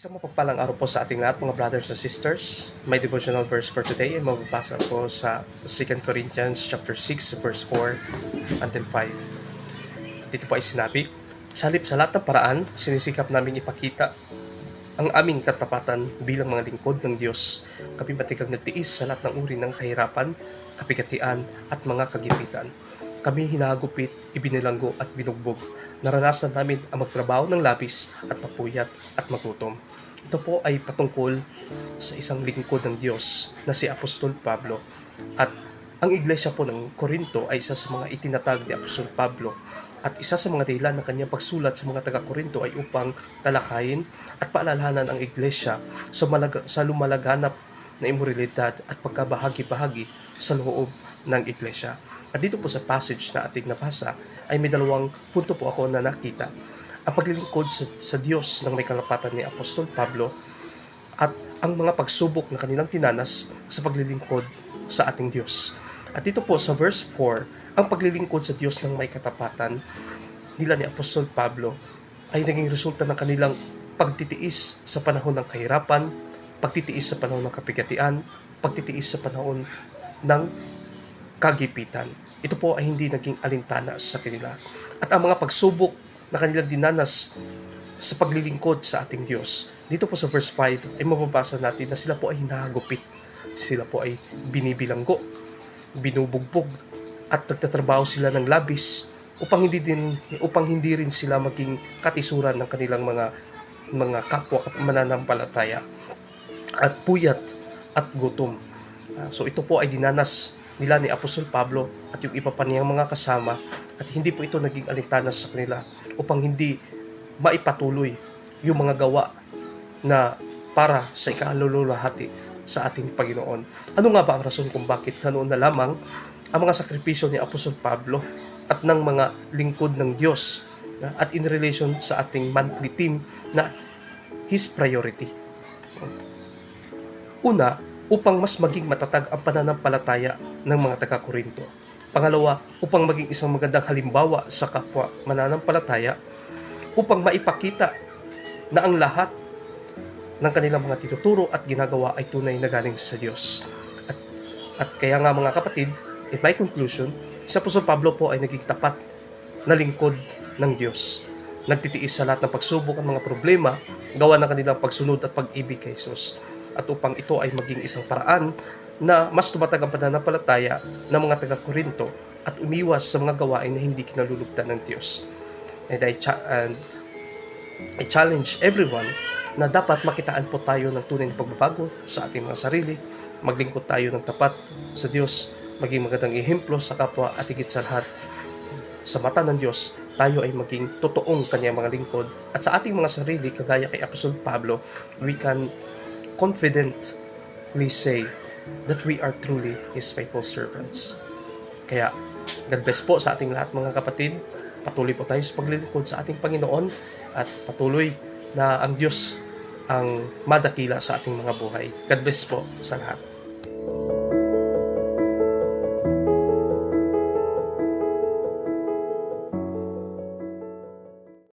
Isang mapagpalang araw po sa ating lahat mga brothers and sisters. My devotional verse for today ay magbabasa po sa 2 Corinthians chapter 6 verse 4 until 5. Dito po ay sinabi, Salip sa lahat ng paraan, sinisikap namin ipakita ang aming katapatan bilang mga lingkod ng Diyos. Kami matigang nagtiis sa lahat ng uri ng kahirapan, kapigatian at mga kagipitan. Kami hinagupit, ibinilanggo at binugbog. Naranasan namin ang magtrabaho ng labis at mapuyat at magutom. Ito po ay patungkol sa isang lingkod ng Diyos na si Apostol Pablo. At ang iglesia po ng Korinto ay isa sa mga itinatag ni Apostol Pablo. At isa sa mga dahilan ng kanyang pagsulat sa mga taga-Korinto ay upang talakayin at paalalahanan ang iglesia sa, malaga, sa lumalaganap na imoralidad at pagkabahagi-bahagi sa loob ng iglesia. At dito po sa passage na ating nabasa ay may dalawang punto po ako na nakita. Ang paglilingkod sa, sa Diyos ng may kalapatan ni Apostol Pablo at ang mga pagsubok na kanilang tinanas sa paglilingkod sa ating Diyos. At dito po sa verse 4, ang paglilingkod sa Diyos ng may katapatan nila ni Apostol Pablo ay naging resulta ng kanilang pagtitiis sa panahon ng kahirapan, pagtitiis sa panahon ng kapigatian, pagtitiis sa panahon ng kagipitan. Ito po ay hindi naging alintana sa kanila. At ang mga pagsubok na kanilang dinanas sa paglilingkod sa ating Diyos. Dito po sa verse 5 ay mababasa natin na sila po ay hinahagupit. Sila po ay binibilanggo, binubugbog, at nagtatrabaho sila ng labis upang hindi din upang hindi rin sila maging katisuran ng kanilang mga mga kapwa mananampalataya at puyat at gutom. Ah, so ito po ay dinanas nila ni Apostol Pablo at yung iba pa niyang mga kasama at hindi po ito naging alintanas sa kanila upang hindi maipatuloy yung mga gawa na para sa ikalululahati sa ating Panginoon. Ano nga ba ang rason kung bakit ganoon na lamang ang mga sakripisyo ni Apostol Pablo at ng mga lingkod ng Diyos at in relation sa ating monthly theme na His priority. Una, upang mas maging matatag ang pananampalataya ng mga taga-Korinto. Pangalawa, upang maging isang magandang halimbawa sa kapwa mananampalataya, upang maipakita na ang lahat ng kanilang mga tinuturo at ginagawa ay tunay na galing sa Diyos. At, at kaya nga mga kapatid, in my conclusion, si Apostol Pablo po ay naging tapat na lingkod ng Diyos. Nagtitiis sa lahat ng pagsubok at mga problema, gawa ng kanilang pagsunod at pag-ibig kay Jesus. At upang ito ay maging isang paraan na mas tumatag ang pananampalataya ng mga taga-Korinto at umiwas sa mga gawain na hindi kinalulugtan ng Diyos. And I, cha- and I challenge everyone na dapat makitaan po tayo ng tunay na pagbabago sa ating mga sarili, maglingkod tayo ng tapat sa Diyos, maging magandang ehemplo sa kapwa at higit sa lahat sa mata ng Diyos, tayo ay maging totoong kanyang mga lingkod. At sa ating mga sarili, kagaya kay Apostol Pablo, we can confidently say that we are truly His faithful servants. Kaya, God bless po sa ating lahat mga kapatid. Patuloy po tayo sa paglilingkod sa ating Panginoon at patuloy na ang Diyos ang madakila sa ating mga buhay. God bless po sa lahat.